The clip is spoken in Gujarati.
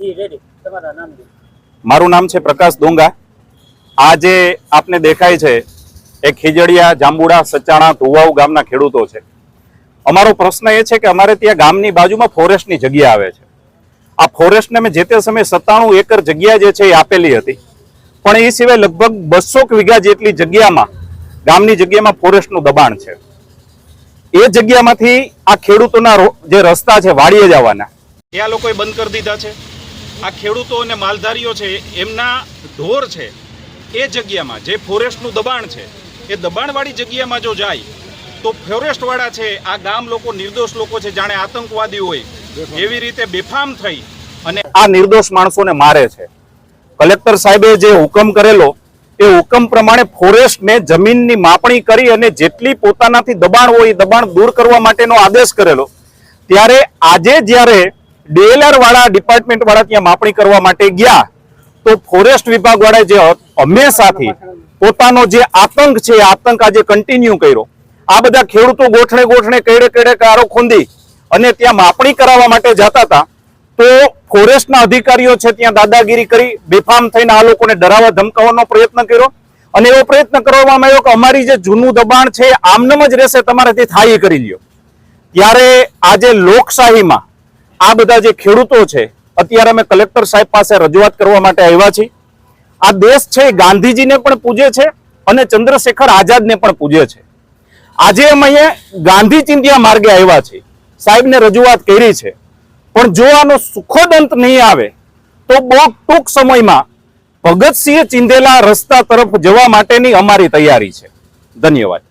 જી રેડી તમારા નામ મારું નામ છે પ્રકાશ ડોંગા આ જે આપને દેખાય છે એ ખીજડીયા જાંબુડા સચાણા ધુવાઉ ગામના ખેડૂતો છે. અમારો પ્રશ્ન એ છે કે અમારે ત્યાં ગામની બાજુમાં ફોરેસ્ટની જગ્યા આવે છે. આ ફોરેસ્ટને મેં જે તે સમયે સત્તાણું એકર જગ્યા જે છે એ આપેલી હતી. પણ એ સિવાય લગભગ બસો વીઘા જેટલી જગ્યામાં ગામની જગ્યામાં ફોરેસ્ટનું દબાણ છે. એ જગ્યામાંથી આ ખેડૂતોના જે રસ્તા છે વાડીએ જવાના. ત્યાં લોકોએ બંધ કરી દીધા છે? આ ખેડૂતો અને માલધારીઓ છે, એમના ઢોર છે, એ જગ્યામાં જે ફોરેસ્ટનું દબાણ છે, એ દબાણવાળી જગ્યામાં જો જાય, તો ફોરેસ્ટવાળા છે, આ ગામ લોકો, નિર્દોષ લોકો છે, જાણે આતંકવાદી હોય, એવી રીતે બેફામ થઈ અને આ નિર્દોષ માણસોને મારે છે. કલેક્ટર સાહેબે જે હુકમ કરેલો, એ હુકમ પ્રમાણે ફોરેસ્ટને જમીનની માપણી કરી અને જેટલી પોતાનાથી દબાણ હોય દબાણ દૂર કરવા માટેનો આદેશ કરેલો. ત્યારે આજે જ્યારે ડીએલઆર વાળા ડિપાર્ટમેન્ટ વાળા ત્યાં માપણી કરવા માટે ગયા. તો ફોરેસ્ટ વિભાગ વાળા જે હંમેશાથી પોતાનો જે આતંક છે આતંક આજે કન્ટિન્યુ કર્યો. આ બધા ખેડૂતો ગોઠણે ગોઠણે કેડે કેડે કારો ખોંદી અને ત્યાં માપણી કરાવવા માટે જતા હતા. તો ફોરેસ્ટના અધિકારીઓ છે, ત્યાં દાદાગીરી કરી, બેફામ થઈને આ લોકોને ડરાવવા ધમકાવવાનો પ્રયત્ન કર્યો. અને એવો પ્રયત્ન કરવામાં આવ્યો કે અમારી જે જૂનું દબાણ છે આમનમ જ રહેશે તમારે તે થાય કરી લ્યો. ત્યારે આજે લોકશાહીમાં આ બધા જે ખેડૂતો છે, અત્યારે અમે કલેક્ટર સાહેબ પાસે રજૂઆત કરવા માટે આવ્યા છીએ. આ દેશ છે ગાંધીજીને પણ પૂજે છે અને ચંદ્રશેખર આઝાદને પણ પૂજે છે. આજે અમે અહીંયા ગાંધી ચિંધ્યા માર્ગે આવ્યા છીએ. સાહેબને રજૂઆત કરી છે. પણ જો આનો સુખદ અંત નહીં આવે, તો બહુ ટૂંક સમયમાં ભગતસિંહે ચિંધેલા રસ્તા તરફ જવા માટેની અમારી તૈયારી છે. ધન્યવાદ.